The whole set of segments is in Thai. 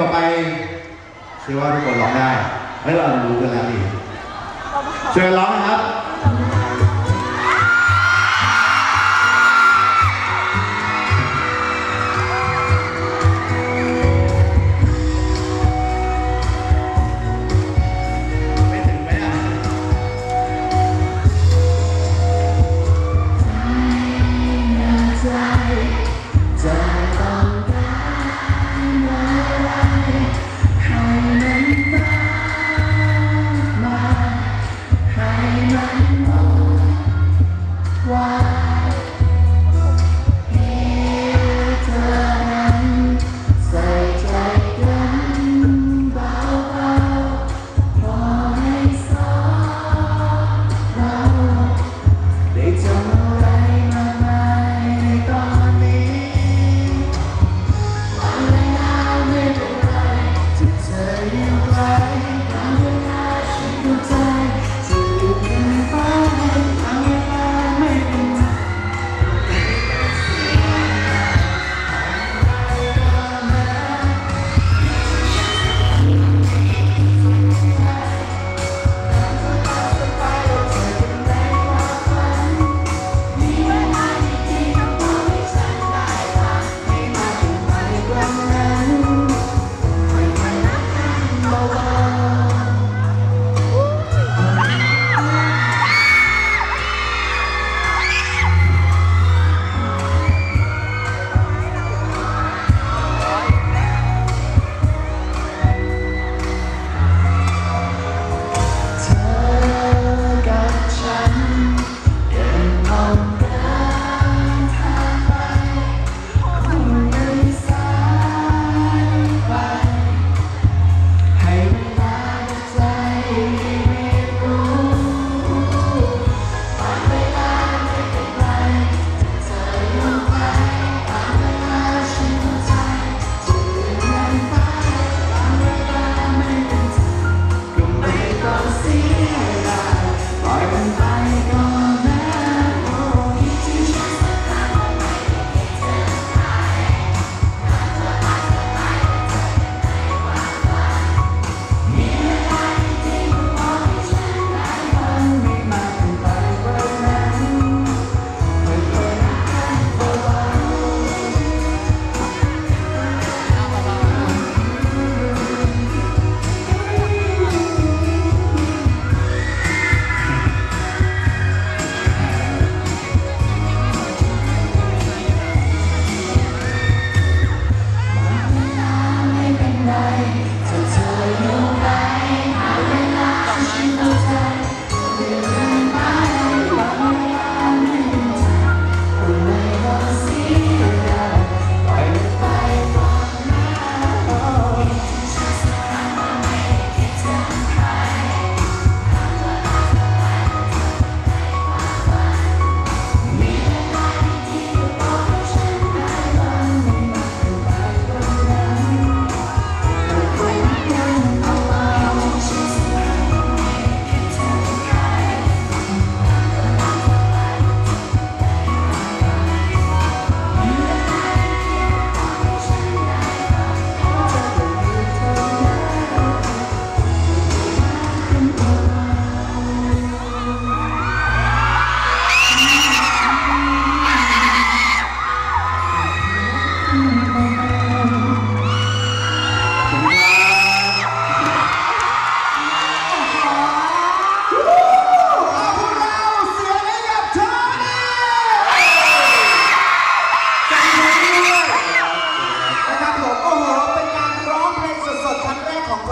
ต่อไปเชื่อว่าทุกคนร้องได้ให้เรารู้กันแล้วดีเชิญร้องนะครับ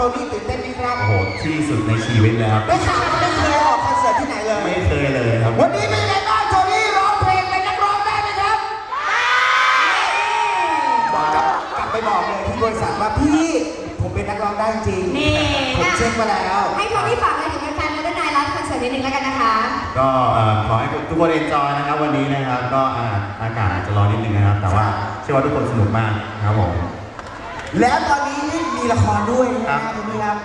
รั้งแรกของโทนี่ตื่นเต้นไหมครับโอ้โหที่สุดในชีวิตเลยครับไม่เคยไม่เคยออกคอนเสิร์ตที่ไหนเลย ไม่เคยเลยครับ วันนี้เป็นไงบ้างโทนี่ร้องเพลงเป็นนักร้องได้ไหมครับบอกกับกลับไปบอกเลยที่บริษัทว่าพี่ผมเป็นนักร้องได้จริงนี่ ผมเช็คมาแล้ว ให้โทนี่ฝากอะไรถึงแฟนๆมาด้านในร้านคอนเสิร์ตนิดนึงแล้วกันนะคะ ก็เอ่อขอให้ทุกคนเอนจอยนะครับ วันนี้นะครับ ก็อ่าอากาศอาจจะร้อนนิดนึงนะครับ แต่ว่าเชื่อว่าทุกคนสนุกมากครับผม แล้วตอนนี้มีละครด้วยนะคครัรับบโทนี่ครับ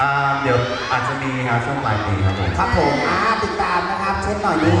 อ่าเดี๋ยวอาจจะมีครับช่วงปลายปีครับผม ครับผมอ่าติดตามนะครับ เช็คหน่อยนี่